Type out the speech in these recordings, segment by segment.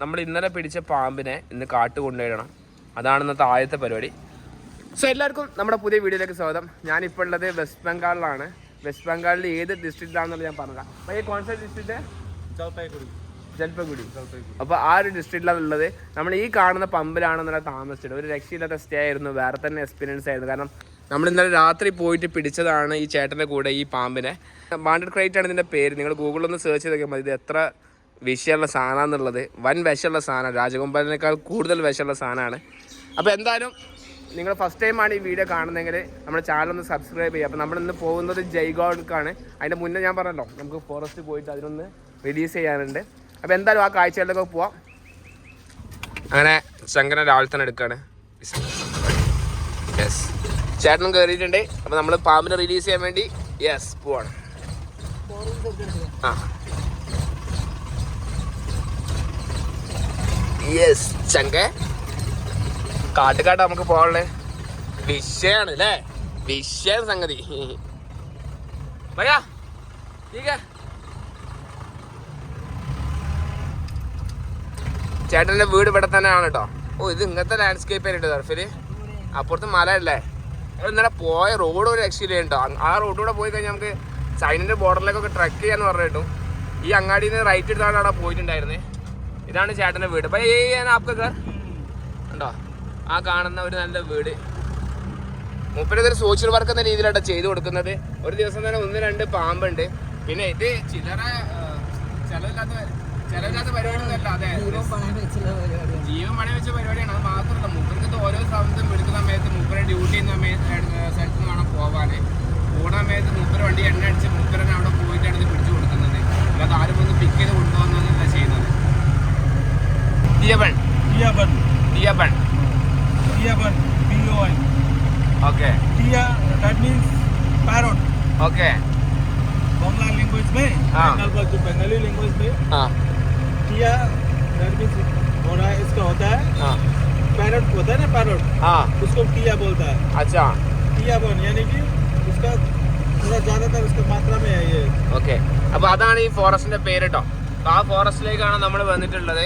നമ്മൾ ഇന്നലെ പിടിച്ച പാമ്പിനെ ഇന്ന് കാട്ട് കൊണ്ടുപോയിടണം അതാണ് ഇന്നത്തെ ആദ്യത്തെ പരിപാടി. സോ എല്ലാവർക്കും നമ്മുടെ പുതിയ വീഡിയോയിലേക്ക് സ്വാഗതം. ഞാനിപ്പോൾ ഉള്ളത് വെസ്റ്റ് ബംഗാളിലാണ്. വെസ്റ്റ് ബംഗാളിൽ ഏത് ഡിസ്ട്രിക്റ്റിലാണെന്നുള്ളത് ഞാൻ പറഞ്ഞതാണ് അപ്പോൾ ഈ കോൺസെപ്റ്റ് ഡിസ്ട്രിക്റ്റ് ജൽപായ്ഗുഡി ജൽപായ്ഗുഡി അപ്പോൾ ആ ഒരു ഡിസ്ട്രിക്റ്റിലാണ് ഉള്ളത്. നമ്മൾ ഈ കാണുന്ന പമ്പിലാണ് ഇന്നലെ താമസിച്ചത്. ഒരു രക്ഷയില്ലാത്ത സ്റ്റേ ആയിരുന്നു. വേറെ തന്നെ എക്സ്പീരിയൻസ് ആയിരുന്നു. കാരണം നമ്മൾ ഇന്നലെ രാത്രി പോയിട്ട് പിടിച്ചതാണ് ഈ ചേട്ടന്റെ കൂടെ ഈ പാമ്പിനെ. ബാണ്ടഡ് ക്രൈറ്റ് ആണ് ഇതിന്റെ പേര്. നിങ്ങൾ ഗൂഗിളിൽ ഒന്ന് സെർച്ച് ചെയ്തൊക്കെ മതി. ഇത് എത്ര വിഷയമുള്ള സാധനമാണെന്നുള്ളത് വൻ വിഷമുള്ള സാധനം. രാജഗോപാലിനേക്കാൾ കൂടുതൽ വിഷമുള്ള സാധനമാണ്. അപ്പോൾ എന്തായാലും നിങ്ങൾ ഫസ്റ്റ് ടൈമാണ് ഈ വീഡിയോ കാണുന്നതെങ്കിൽ നമ്മുടെ ചാനൽ ഒന്ന് സബ്സ്ക്രൈബ് ചെയ്യുക. അപ്പോൾ നമ്മളിന്ന് പോകുന്നത് ജയ്ഗോഡ്ക്കാണ്. അതിന്റെ മുന്നേ ഞാൻ പറഞ്ഞല്ലോ നമുക്ക് ഫോറസ്റ്റ് പോയിട്ട് അതിനൊന്ന് റിലീസ് ചെയ്യാനുണ്ട്. അപ്പോൾ എന്തായാലും ആ കാഴ്ചകളിലൊക്കെ പോവാം. അങ്ങനെ ശങ്കരൻ രാവിലെ തന്നെ എടുക്കുകയാണ് യെസ് ചേട്ടനും കയറിയിട്ടുണ്ട് അപ്പോൾ നമ്മൾ പാമ്പിനെ റിലീസ് ചെയ്യാൻ വേണ്ടി യെസ് പോവാണ്. ആ. യെസ് ചങ്ക. കാട്ടുകാട്ട് നമുക്ക് പോകാനുള്ളത് വിഷയാണ് അല്ലേ വിഷയ സംഗതി. ഭയ്യാ ചേട്ടന്റെ വീട് ഇവിടെ ആണ് കേട്ടോ. ഓ ഇത് ഇങ്ങനത്തെ ലാൻഡ്സ്കേപ്പ് ആയിട്ട് ടർഫിൽ അപ്പുറത്ത് മല അല്ലേ ഇന്നലെ പോയ റോഡ് ഒരു രക്ഷയില്ല ഉണ്ടോ ആ റോഡിലൂടെ പോയി കഴിഞ്ഞാൽ നമുക്ക് ചൈനന്റെ ബോർഡറിലേക്കൊക്കെ ട്രക്ക് ചെയ്യാന്ന് പറഞ്ഞിട്ടും. ഈ അങ്ങാടിയിൽ നിന്ന് റൈറ്റ് എടുത്താണ് അവിടെ പോയിട്ടുണ്ടായിരുന്നേ. ഇതാണ് ചേട്ടന്റെ വീട്. അപ്പൊ ഈ ആപ്ക കർ ഉണ്ടോ? ആ കാണുന്ന ഒരു നല്ല വീട്. മൂപ്പര് ഇതൊരു സോഷ്യൽ വർക്ക് എന്ന രീതിയിലാണ് ചെയ്തു കൊടുക്കുന്നത്. ഒരു ദിവസം തന്നെ ഒന്ന് രണ്ട് പാമ്പുണ്ട്. പിന്നെ ഇത് ചില്ലറ ചിലവില്ലാത്ത ചിലവില്ലാത്ത പരിപാടിയൊന്നുമല്ല. അതെ. ജീവൻ പണി വെച്ച പരിപാടിയാണ്. അത് മാത്രമല്ല മൂപ്പർക്ക് ഓരോ സ്ഥലത്തും എടുക്കുന്ന സമയത്ത് മൂപ്പരെ ഡ്യൂട്ടി ചെയ്യുന്ന സമയത്ത് സ്ഥലത്ത് നിന്ന് വേണം പോവാന്. പോണ സമയത്ത് മുപ്പര വണ്ടി എണ്ണ അടിച്ച് മൂപ്പരനെ അവിടെ പോയിട്ടാണ് ഇത് പിടിച്ചു കൊടുക്കുന്നത് അല്ലാതെ ആരും വന്ന് പിക്ക് ചെയ്ത് കൊണ്ടുപോകുന്നതല്ല ചെയ്യുന്നത് ദിയബൺ टियाबन ദിയബൺ टियाबन B O N okay Tiya that means parrot okay Bangla language में हाँ। बंगाल का जो बंगाली लैंग्वेज में ആ टिया दैट मींस और इसका होता है ആ पैरट होता है ना पैरट ആ उसको टिया बोलता है അച്ഛാ टियाबन यानी कि उसका थोड़ा ज़्यादातर उसका मात्रा में है ये ഓക്കെ അപ്പൊ അതാണ് ഈ ഫോറസ്റ്റിന്റെ പേര് കേട്ടോ അപ്പൊ ആ ഫോറസ്റ്റിലേക്കാണ് നമ്മൾ വന്നിട്ടുള്ളത്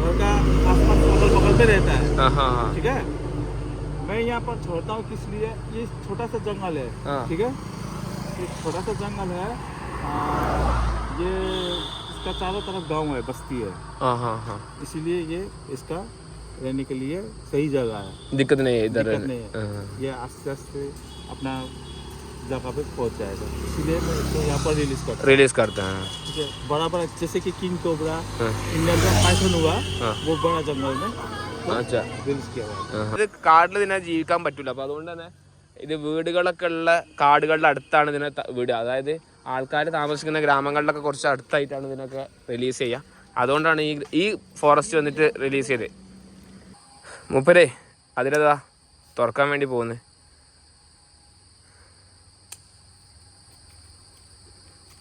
घर का आसपास अगल बगल में रहता है। हाँ हाँ हाँ। ठीक है? मैं यहाँ पर छोड़ता हूँ किस लिए? ये छोटा सा जंगल है। ठीक है? ये छोटा सा जंगल है। आ, ये इसका चारों तरफ़ गाँव है बस्ती है। हाँ हाँ हाँ। इसीलिए ये इसका रहने के लिए सही जगह है। दिक्कत नहीं है इधर रहने- नहीं हाँ, ये आस्ते आस्ते अपना जगह पे पहुंच जाएगा इसीलिए मैं इसको यहाँ पर रिलीज करता हूँ रिलीज करते हैं ठीक है बड़ा बड़ा जैसे कि किंग कोबरा हाँ, इंडियन का पाइथन हुआ हाँ। वो बड़ा जंगल में अच्छा रिलीज किया हुआ है ഇത് കാട്ടിൽ ഇതിനെ ജീവിക്കാൻ പറ്റൂല അപ്പൊ അതുകൊണ്ട് തന്നെ ഇത് വീടുകളൊക്കെ ഉള്ള കാടുകളുടെ അടുത്താണ് ഇതിനെ ത- വീട് അതായത് ആൾക്കാർ താമസിക്കുന്ന ഗ്രാമങ്ങളിലൊക്കെ കുറച്ച് അടുത്തായിട്ടാണ് ഇതിനൊക്കെ റിലീസ് ചെയ്യുക അതുകൊണ്ടാണ് ഈ ഈ ഫോറസ്റ്റ് വന്നിട്ട് റിലീസ് ചെയ്തത് മൂപ്പരേ അതിലതാ തുറക്കാൻ വേണ്ടി പോകുന്നത്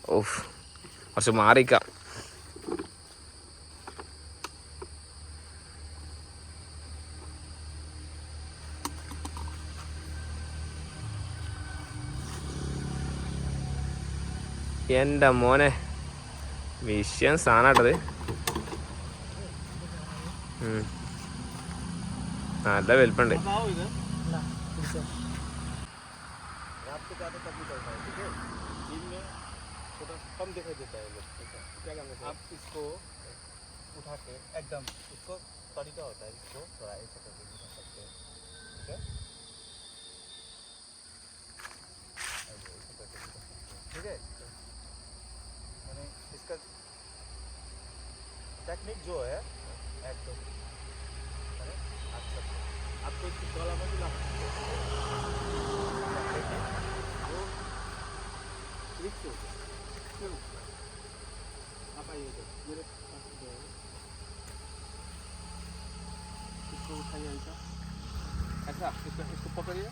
ഓഫ് കുറച്ച് മാറിക്കാം എൻ്റെ മോനെ വിഷയം സാധനമാട്ടത് നല്ല വലിപ്പുണ്ട് बताओ इधर रात को ज़्यादा तकलीफ होता है ठीक है दिन में थोड़ा कम दिखाई देता है क्या करना आप इसको उठा के एकदम इसको तरीका होता है इसको थोड़ा ऐसा करके उठा सकते हैं। ठीक हैं, ठीक है? मैंने इसका टेक्निक जो है एकदम मैंने आप सकते हैं। आपको इसकी गला में भी ला सकते हैं। वो रिक्स हो गया। क्यों? आप आइए इधर, मेरे पास इधर आइए। इसको ऐसा ऐसा इसको इसको पकड़िए।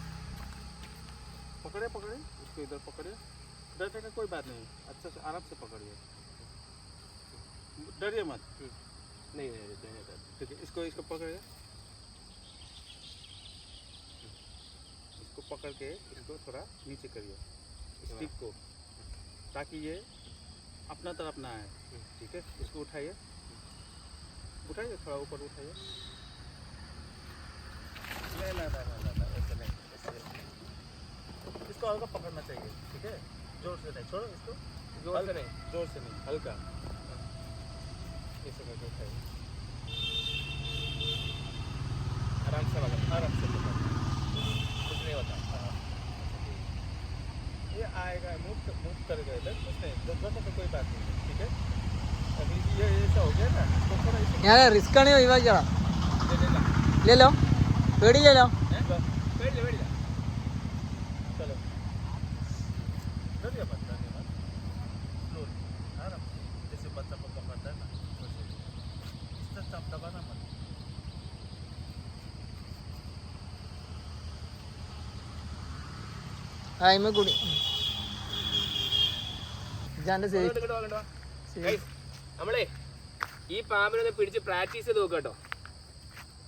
पकड़िए पकड़िए। इसको इधर पकड़िए। डरने का कोई बात नहीं। अच्छा से आराम से पकड़िए। डरिए मत। नहीं नहीं। ठीक है, इसको इसको पकड़िए। इसको पकड़ के इसको थोड़ा नीचे करिए। स्टिक को। ताकि ये अपना तरफ़ ना आए। ठीक है? इसको उठाइए। उठाइए थोड़ा ऊपर उठाइए। नहीं नहीं नहीं नहीं नहीं ऐसे नहीं ऐसे इसको हल्का पकड़ना चाहिए ठीक है? ज़ोर से नहीं छोड़ो इसको। ज़ोर से नहीं। ज़ोर से नहीं हल्का। ऐसे करके उठाइए। आराम से पकड़ आराम से। आएगा मूव मूव कर गए। इधर कुछ नहीं गड़बड़ तो कोई बात नहीं ठीक है? अभी ये ऐसा हो गया ना इसको थोड़ा इसको यार रिस्क नहीं होगा जरा ले लो पेड़ ले लो। पेड़ ले पेड़ी ले। चलो। चलिए बच्चा के बाद स्लोली आराम से जैसे बच्चा पक्का पड़ता है ना वैसे इतना चाप दबाना मत। I'm a good. നമ്മളെ ഈ പാമ്പിനെ പിടിച്ച് പ്രാക്ടീസ് ചെയ്ത് നോക്കട്ടോ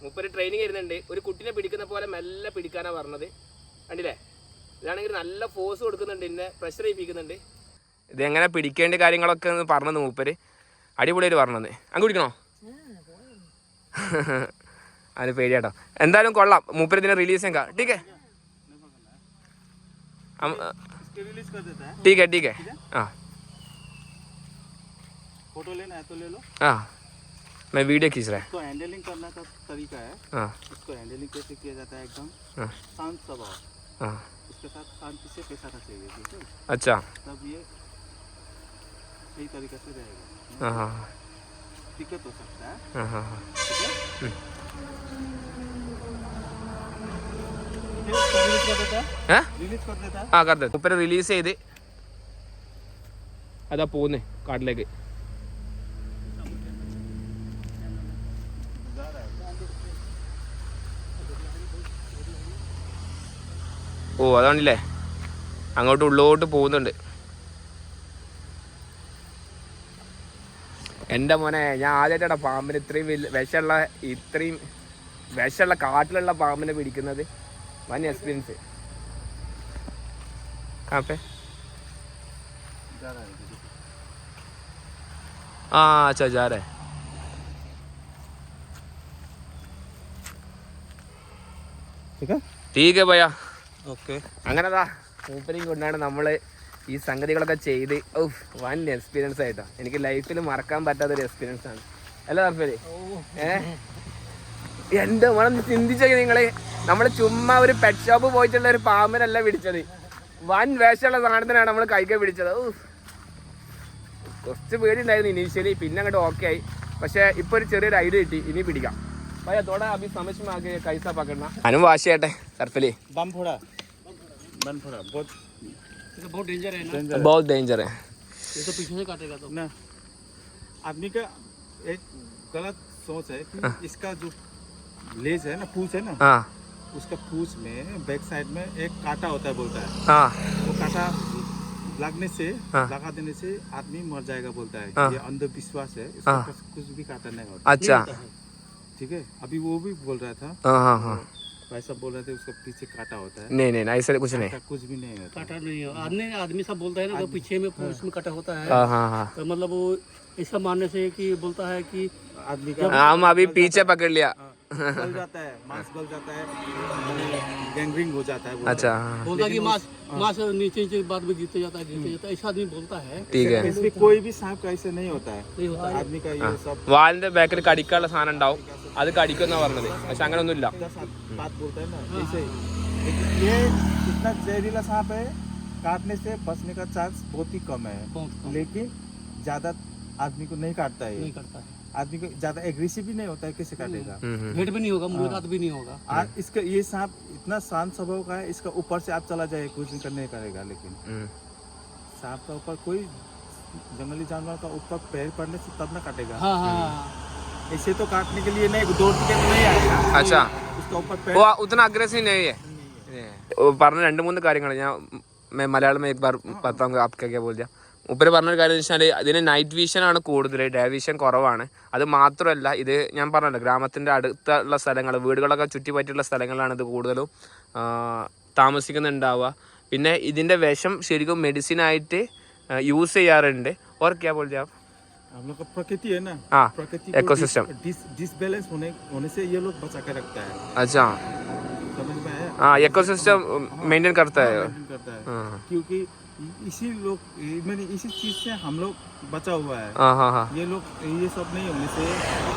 കേട്ടോ. ട്രെയിനിങ് വരുന്നുണ്ട്. ഒരു കുട്ടിനെ പിടിക്കുന്ന പോലെ മെല്ലെ പിടിക്കാനാണ് പറഞ്ഞത്. കണ്ടില്ലേ? ഇതാണെങ്കിൽ നല്ല ഫോഴ്സ് കൊടുക്കുന്നുണ്ട് എന്നെ പ്രഷർ ചെയ്യിപ്പിക്കുന്നുണ്ട്. ഇത് എങ്ങനെ പിടിക്കേണ്ട കാര്യങ്ങളൊക്കെ ഒന്ന് പറഞ്ഞത് മൂപ്പര്. അടിപൊളിയായിട്ട് പറഞ്ഞത്. അങ്ങ് പിടിക്കണോ? അത് പേടിയാട്ടോ എന്തായാലും കൊള്ളാം. മൂപ്പര് ഇതിനെ റിലീസ് ചെയ്യാം ടീക്കെ. ടീക്കെ ടീക്കെ. ആ. फ़ोटो लेना है तो ले लो। हाँ मैं वीडियो खींच रहा है। इसको हैंडलिंग करने का तरीका है। हाँ। इसको हैंडलिंग कैसे किया जाता है एकदम? हाँ। शांत स्वभाव। हाँ। उसके साथ शांति से पेश आना चाहिए ठीक है? अच्छा। तब ये सही तरीके से रहेगा। हाँ हाँ दिक्कत हो सकता है। हाँ हाँ हाँ। ठीक है? ठीक है? इसको रिलीज़ कर देता है। ഏ ഓ അതാണല്ലേ അങ്ങോട്ട് ഉള്ളോട്ട് പോകുന്നുണ്ട് എൻ്റെ മോനെ ഞാൻ ആദ്യമായിട്ടാണ് പാമ്പിന് ഇത്രയും വലിയ വിഷമുള്ള ഇത്രയും വിഷമുള്ള കാട്ടിലുള്ള പാമ്പിനെ പിടിക്കുന്നത് വൻ എക്സ്പീരിയൻസ് കാപ്പേ जा रहा है दीदी। ആ അച്ഛാ ജാരേ ठीक है ടീക്ക് ഭയ്യ ओके അങ്ങനെതാ മൂപ്പരെയും കൊണ്ടാണ് നമ്മൾ ഈ സംഗതികളൊക്കെ ചെയ്ത് ഔഫ് വൻ എക്സ്പീരിയൻസ് ആയിട്ടാ. എനിക്ക് ലൈഫിൽ മറക്കാൻ പറ്റാത്ത ഒരു എക്സ്പീരിയൻസ് ആണ്. അല്ല തർപ്പര് ഏഹ് എന്റെ മണം ചിന്തിച്ചേ നിങ്ങൾ. നമ്മൾ ചുമ്മാ ഒരു പെറ്റ് ഷോപ്പ് പോയിട്ടുള്ള ഒരു പാമ്പിനല്ല പിടിച്ചത് വൻ വേഷമുള്ള സാധനത്തിനാണ് നമ്മൾ കൈക്ക് പിടിച്ചത്. ഔഫ്. കുറച്ച് പേടിയുണ്ടായിരുന്നു ഇനീഷ്യലി പിന്നെ അങ്ങോട്ട് ഓക്കെ ആയി. പക്ഷെ ഇപ്പൊ ഒരു ചെറിയൊരു ഐഡിയ കിട്ടി. ഇനി പിടിക്കാം. भैया थोड़ा अभी समझ में आ गया कैसा पकड़ना। अनु वाशी आटे सर्फिली बम फोड़ा। बम फोड़ा बहुत तो बहुत डेंजर है ना। बहुत डेंजर है। ये तो पीछे से काटेगा तो। ना। आदमी का एक गलत सोच है कि हाँ। इसका जो लेज है ना पूछ है ना हाँ। उसका पूछ में बैक साइड में एक कांटा होता है बोलता है। हाँ। वो कांटा लगने से हाँ। लगा देने से आदमी मर जाएगा बोलता है। हाँ। ये अंधविश्वास है इसका कुछ भी काटा नहीं होता। अच्छा। ठीक है? अभी वो भी बोल रहा था। हाँ हाँ हाँ। भाई साहब बोल रहे थे उसका पीछे काटा होता है। नहीं नहीं नहीं ऐसा कुछ नहीं। कुछ भी नहीं होता। काटा नहीं है। आदमी आदमी सब बोलता है ना पीछे में पूछ में कटा होता है। हाँ हाँ हाँ। तो मतलब वो ऐसा मानने से कि बोलता है कि आदमी का हम अभी पीछे पकड़ लिया। हाँ, गल जाता है मांस गल जाता है गैंग्रिंग हो जाता है बोलता अच्छा है। हाँ बोलता है कि मांस मांस नीचे नीचे बाद में गिरते जाता है गिरते जाता है ऐसा आदमी बोलता है ठीक है इसमें कोई भी सांप का ऐसे नहीं होता है नहीं होता है आदमी का ये सब വാലിന്റെ ബാക്കിൽ കടിക്കാനുള്ള സാധനം ഉണ്ടാവും അത് കടിക്കുന്നാ പറഞ്ഞത് പക്ഷെ അങ്ങനെ ഒന്നുമില്ല दस बात बोलता है ना ऐसे ही लेकिन ये इतना जहरीला सांप है काटने से बचने का चांस बहुत ही कम है बहुत कम लेकिन ज्यादा आदमी को नहीं काटता है नहीं ये। करता है आदमी को ज्यादा एग्रेसिव भी नहीं होता है कैसे काटेगा हम्म, हम्म। हेड भी नहीं होगा मुलाकात भी नहीं होगा आज इसका ये सांप इतना शांत स्वभाव का है इसका ऊपर से आप चला जाए कुछ नहीं करने करेगा लेकिन हम्म। सांप का ऊपर कोई जंगली जानवर का ऊपर पैर पड़ने से तब ना काटेगा हाँ हाँ हाँ ऐसे तो काटने के लिए नहीं दौड़ के तो नहीं आएगा अच्छा उसका ऊपर वो पैर उतना अग्रेसिव नहीं है ഓ, പറഞ്ഞ രണ്ട് മൂന്ന് കാര്യങ്ങൾ ഞാൻ മ- മലയാളം में एक बार बताऊंगा आप क्या क्या बोल दिया ഉപ്പര് പറഞ്ഞൊരു കാര്യം എന്ന് വെച്ചാൽ ഇതിന് നൈറ്റ് വിഷൻ ആണ് കൂടുതൽ ഡേ വിഷൻ കുറവാണ് അത് മാത്രമല്ല ഇത് ഞാൻ പറഞ്ഞല്ലോ ഗ്രാമത്തിൻ്റെ അടുത്തുള്ള സ്ഥലങ്ങൾ വീടുകളൊക്കെ ചുറ്റിപ്പറ്റിയുള്ള സ്ഥലങ്ങളിലാണ് ഇത് കൂടുതലും ആ, താമസിക്കുന്നുണ്ടാവുക പിന്നെ ഇതിൻ്റെ വിഷം ശരിക്കും മെഡിസിനായിട്ട് യൂസ് ചെയ്യാറുണ്ട് ഓർ ക്യാ बोल दिया आप हम लोग का प्रकृति है ना हाँ, प्रकृति ecosystem. डिस डिसबैलेंस होने होने से ये लोग बचा के रखता है अच्छा समझ में आया हाँ इकोसिस्टम मेंटेन करता है Maintain करता है हाँ क्योंकि इ- इसी लोग मैंने इसी चीज़ से हम लोग बचा हुआ है। हाँ, हाँ हाँ ये लोग ये सब नहीं होने से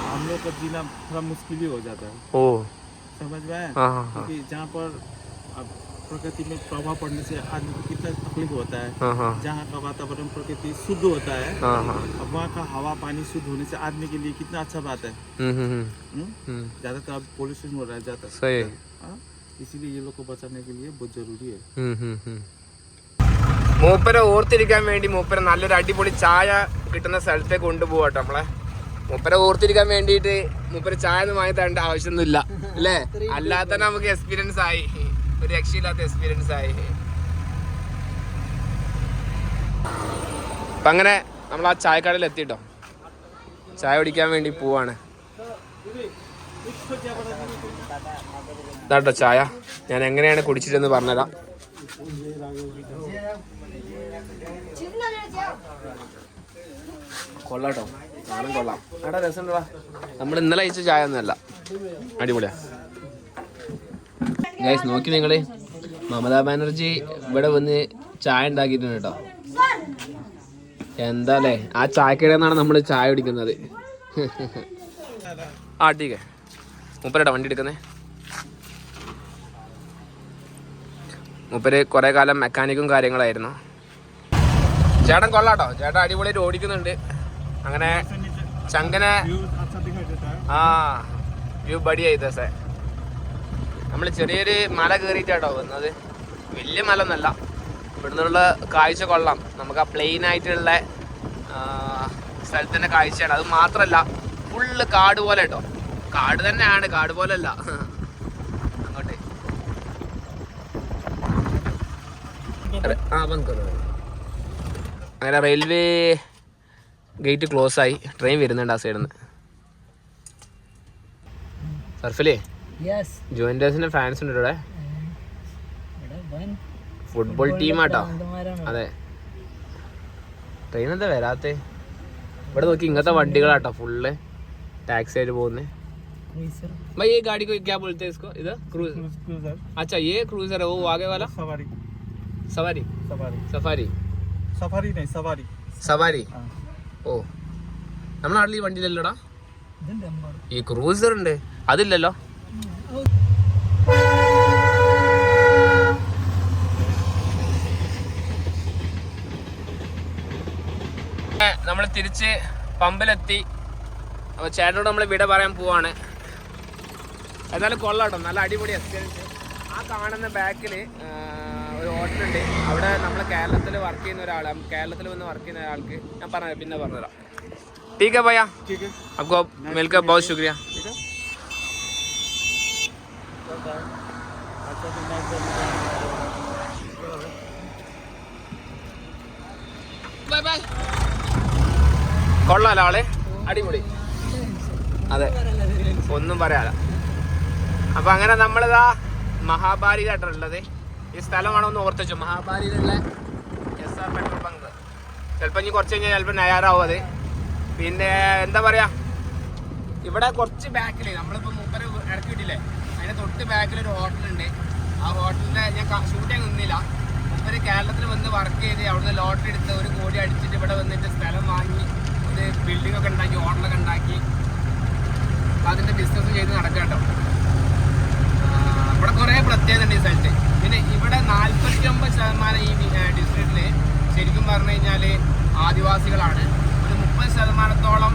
हम लोग का जीना थोड़ा मुश्किल ही हो जाता है। ओ। समझ में हाँ, हाँ, क्योंकि जहाँ पर अब प्रकृति में प्रभाव पड़ने से आदमी को कितना तकलीफ़ होता है। जहाँ का वातावरण प्रकृति शुद्ध होता है अब वहाँ का हवा पानी शुद्ध होने से आदमी के लिए कितना अच्छा बात है। हम्म, हम्म, हम्म। ज़्यादातर अब पॉल्यूशन हो रहा है ज़्यादा सही। इसीलिए ये लोग को बचाने के लिए बहुत ज़रूरी है। മൂപ്പരെ ഓർത്തിരിക്കാൻ വേണ്ടി മൂപ്പരെ നല്ലൊരു അടിപൊളി ചായ കിട്ടുന്ന സ്ഥലത്തേക്ക് കൊണ്ടുപോകട്ടെ നമ്മളെ. മൂപ്പരെ ഓർത്തിരിക്കാൻ വേണ്ടിയിട്ട് മൂപ്പര് ചായ ഒന്നും വാങ്ങി തരേണ്ട ആവശ്യമൊന്നുമില്ല അല്ലേ? അല്ലാതെ നമുക്ക് എക്സ്പീരിയൻസ് ആയി. ഒരു രക്ഷയില്ലാത്ത എക്സ്പീരിയൻസ് ആയി. അപ്പൊ അങ്ങനെ നമ്മൾ ആ ചായക്കടയിൽ എത്തിട്ടോ. ചായ കുടിക്കാൻ വേണ്ടി പോവാണ്. ചായ. ഞാൻ എങ്ങനെയാണ് കുടിച്ചിട്ടെന്ന് പറഞ്ഞുതരാം. കൊള്ളാട്ടോ. സാധനം കൊള്ളാം. എടാ രസമുണ്ടടാ നമ്മൾ ഇന്നലെ അയച്ച ചായ ഒന്നുമല്ല അടിപൊളിയാ. നോക്കി നിങ്ങൾ. മമതാ ബാനർജി ഇവിടെ വന്ന് ചായ ഉണ്ടാക്കിയിട്ടുണ്ട് കേട്ടോ. എന്താ അല്ലേ ആ ചായക്കടയിൽ നിന്നാണ് നമ്മൾ ചായ കുടിക്കുന്നത്. ആ ടീക്കെ വണ്ടി എടുക്കുന്നേ? മൂപ്പര് കുറെ കാലം മെക്കാനിക്കും കാര്യങ്ങളായിരുന്നു. ചേട്ടൻ കൊള്ളാട്ടോ. ചേട്ടൻ അടിപൊളിയായിട്ട് ഓടിക്കുന്നുണ്ട്. അങ്ങനെ ചങ്കനെ ആ വ്യൂ ബഡി ആയി ദിവസേ നമ്മൾ ചെറിയൊരു മല കയറിയിട്ടാട്ടോ വന്നത്. വലിയ മല എന്നല്ല ഇവിടുന്നുള്ള കാഴ്ച കൊള്ളാം. നമുക്ക് ആ പ്ലെയിൻ ആയിട്ടുള്ള സ്ഥലത്തിന്റെ കാഴ്ചയാണ്. അത് മാത്രമല്ല ഫുള്ള് കാട് പോലെ കേട്ടോ. കാട് തന്നെയാണ്. കാട് പോലെ അല്ല ആ ബന്ദ് കരോ. അങ്ങനെ റെയിൽവേ ഗേറ്റ് ക്ലോസ് ആയി ട്രെയിൻ വരുന്നുണ്ട് ആ സൈഡിൽ നിന്ന് സർഫിലേ यस ജോയിന്റേഴ്സിന്റെ ഫാൻസ് ഉണ്ട് ഇവിടെ ഫുട്ബോൾ ടീമാട്ടോ അതെ ട്രെയിൻ എന്താ വരാത്തെ ഇവിടെ നോക്കി ഇങ്ങനത്തെ വണ്ടികളാട്ടോ ഫുള്ള് ടാക്സി ആയിട്ട് പോകുന്നത് भाई ये गाड़ी को क्या बोलते हैं इसको इधर क्रूज क्रूजर अच्छा ये क्रूजर है वो आगे वाला सवारी സവാരി സഫാരി സഫാരി സവാരി സവാരി ഓ നമ്മുടെ നാട്ടിൽ ഈ വണ്ടിയിലല്ലോടാ? ഈ ക്രൂസർ ഉണ്ട്. അതില്ലല്ലോ? നമ്മൾ തിരിച്ച് പമ്പിലെത്തി. അപ്പോൾ ചേട്ടനോട് നമ്മൾ വിട പറയാൻ പോവാണ്. എന്നാലും കൊള്ളാട്ടോ. നല്ല അടിപൊളി എക്സ്പീരിയൻസ് ആ കാണുന്ന ബാക്കിൽ ഒരു ഹോട്ടലുണ്ട് അവിടെ നമ്മൾ കേരളത്തിൽ വർക്ക് ചെയ്യുന്ന ഒരാൾ കേരളത്തിൽ വന്ന് വർക്ക് ചെയ്യുന്ന ഒരാൾക്ക് ഞാൻ പറഞ്ഞു പിന്നെ പറഞ്ഞുതരാം ठीक है भैया ठीक है आपको मिलकर बहुत शुक्रिया ठीक है अच्छा तो मैं ബൈ ബൈ കൊള്ളാലോ ആളെ അടിപൊളി അതെ ഒന്നും പറയാല അപ്പൊ അങ്ങനെ നമ്മളിതാ മഹാബാലിയിലായിട്ടുള്ളത് ഈ സ്ഥലമാണോ ഒന്ന് ഓർത്ത് മഹാബാലിയിലുള്ള എസ് ആർ പെട്രോൾ പങ്ക്. ചിലപ്പോൾ ഇനി കുറച്ച് കഴിഞ്ഞാൽ ചിലപ്പോൾ നയാറാവും അത്. പിന്നെ എന്താ പറയാ? ഇവിടെ കുറച്ച് ബാക്കിൽ നമ്മളിപ്പോൾ മൂപ്പര് ഇടയ്ക്ക് കിട്ടില്ലേ അതിന്റെ തൊട്ട് ബാക്കിൽ ഒരു ഹോട്ടലുണ്ട് ആ ഹോട്ടലിന്റെ ഞാൻ ഷൂട്ട് ചെയ്യാൻ നിന്നില്ല. മൂപ്പര് കേരളത്തിൽ വന്ന് വർക്ക് ചെയ്ത് അവിടുന്ന് ലോട്ടറി എടുത്ത് ഒരു കോടി അടിച്ചിട്ട് ഇവിടെ വന്നിട്ട് സ്ഥലം വാങ്ങി ഒരു ബിൽഡിംഗ് ഒക്കെ ഉണ്ടാക്കി ഹോട്ടലൊക്കെ ഉണ്ടാക്കി. അതിന്റെ ബിസിനസ് ചെയ്ത് നടക്കാട്ടോ. ഇവിടെ കുറേ പ്രത്യേകത ഉണ്ട് ഈ സ്ഥലത്ത്. പിന്നെ ഇവിടെ നാൽപ്പത്തി ഒമ്പത് ശതമാനം ഈ ഡിസ്ട്രിക്റ്റിൽ ശരിക്കും പറഞ്ഞു കഴിഞ്ഞാൽ ആദിവാസികളാണ്. ഒരു മുപ്പത് ശതമാനത്തോളം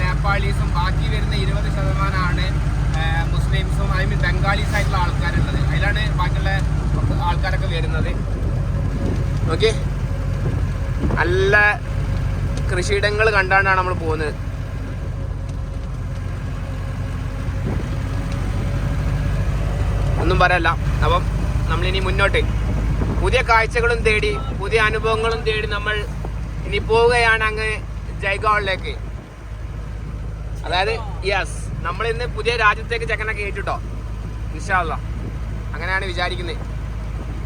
നേപ്പാളീസും ബാക്കി വരുന്ന ഇരുപത് ശതമാനമാണ് മുസ്ലിംസും ഐ മീൻ ബംഗാളീസ് ആയിട്ടുള്ള ആൾക്കാരുള്ളത്. അതിലാണ് ബാക്കിയുള്ള ആൾക്കാരൊക്കെ വരുന്നത്. ഓക്കെ? നല്ല കൃഷിയിടങ്ങൾ കണ്ടാണ്ടാണ് നമ്മൾ പോകുന്നത് ഒന്നും പറയല്ല. അപ്പം നമ്മളിനി മുന്നോട്ട്. പുതിയ കാഴ്ചകളും തേടി പുതിയ അനുഭവങ്ങളും തേടി നമ്മൾ ഇനി പോവുകയാണ് അങ്ങ് ജയ്ഗാളിലേക്ക്. അതായത് യെസ് നമ്മൾ ഇന്ന് പുതിയ രാജ്യത്തേക്ക് ചെക്കനൊക്കെ ഏറ്റിട്ടോ? ഇൻഷാല്ല അങ്ങനെയാണ് വിചാരിക്കുന്നത്